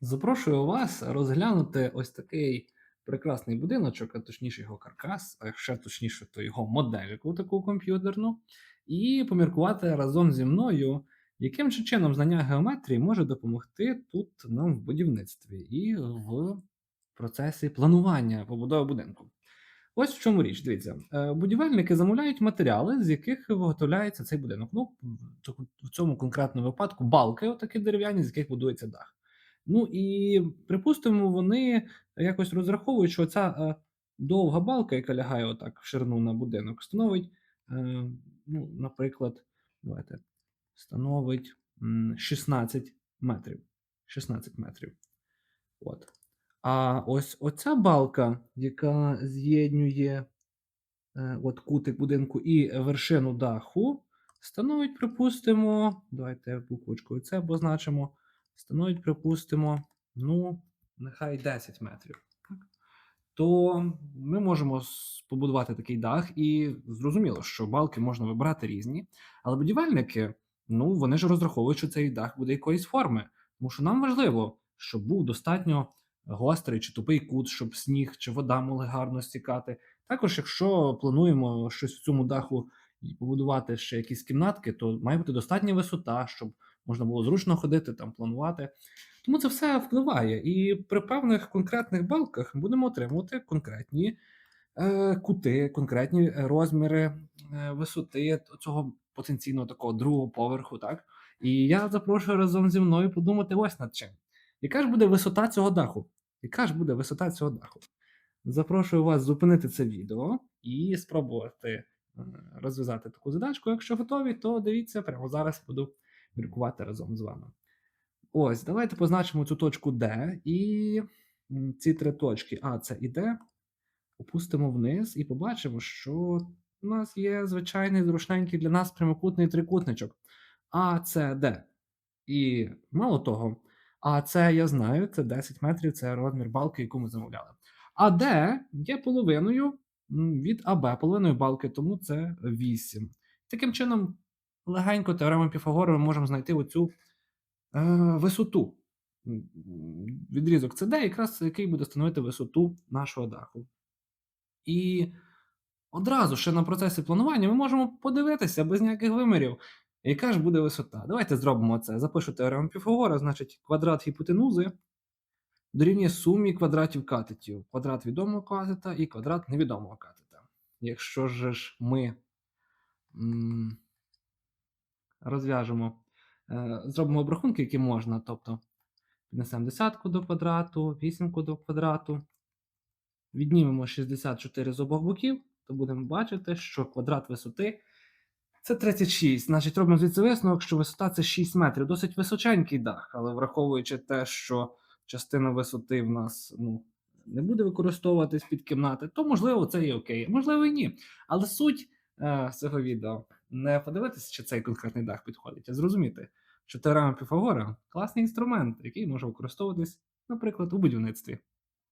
Запрошую вас розглянути ось такий прекрасний будиночок, а точніше його каркас, а ще точніше, то його модельку таку комп'ютерну, і поміркувати разом зі мною, яким же чином знання геометрії може допомогти тут нам в будівництві і в процесі планування побудови будинку. Ось в чому річ. Дивіться, е, будівельники замовляють матеріали, з яких виготовляється цей будинок. Ну, в цьому конкретному випадку балки, отакі дерев'яні, з яких будується дах. Ну і припустимо, вони якось розраховують, що ця е, довга балка, яка лягає отак в ширину на будинок, становить, е, ну, наприклад, давайте, становить 16 метрів. 16 метрів. От. А ось оця балка, яка з'єднує е, от кутик будинку і вершину даху, становить, припустимо, давайте буквочкою це обозначимо, становить, припустимо, ну, нехай 10 метрів. Так? То ми можемо побудувати такий дах, і зрозуміло, що балки можна вибирати різні, але будівельники, ну, вони ж розраховують, що цей дах буде якоїсь форми. Тому що нам важливо, щоб був достатньо гострий чи тупий кут, щоб сніг чи вода могли гарно стікати. Також, якщо плануємо щось в цьому даху і побудувати ще якісь кімнатки, то має бути достатня висота, щоб можна було зручно ходити, там планувати. Тому це все впливає. І при певних конкретних балках ми будемо отримувати конкретні е, кути, конкретні розміри е, висоти цього потенційно такого другого поверху. Так? І я запрошую разом зі мною подумати ось над чим. Яка ж буде висота цього даху? Яка ж буде висота цього даху? Запрошую вас зупинити це відео і спробувати е, розв'язати таку задачку. Якщо готові, то дивіться, прямо зараз буду міркувати разом з вами. Ось, давайте позначимо цю точку D і ці три точки А, С і Д опустимо вниз і побачимо, що у нас є звичайний зручненький для нас прямокутний трикутничок А, С, Д. І мало того, а це я знаю, це 10 метрів, це розмір балки, яку ми замовляли. А Д є половиною від АБ, половиною балки, тому це 8. Таким чином, легенько теоремою Піфагора ми можемо знайти оцю е, висоту. Відрізок СД, якраз який буде становити висоту нашого даху. І одразу ще на процесі планування ми можемо подивитися без ніяких вимірів, яка ж буде висота. Давайте зробимо це. Запишу теорему Піфагора, значить, квадрат гіпотенузи дорівнює сумі квадратів катетів. Квадрат відомого катета і квадрат невідомого катета. Якщо ж ми розв'яжемо, е, зробимо обрахунки, які можна, тобто піднесемо десятку до квадрату, вісімку до квадрату, віднімемо 64 з обох боків, то будемо бачити, що квадрат висоти це 36. Значить, робимо звідси висновок, що висота це 6 метрів. Досить височенький дах, але враховуючи те, що частина висоти в нас ну, не буде використовуватись під кімнати, то можливо це і окей, можливо і ні. Але суть е, цього відео не подивитися, чи цей конкретний дах підходить, а зрозуміти, що теорема Піфагора класний інструмент, який може використовуватись, наприклад, у будівництві.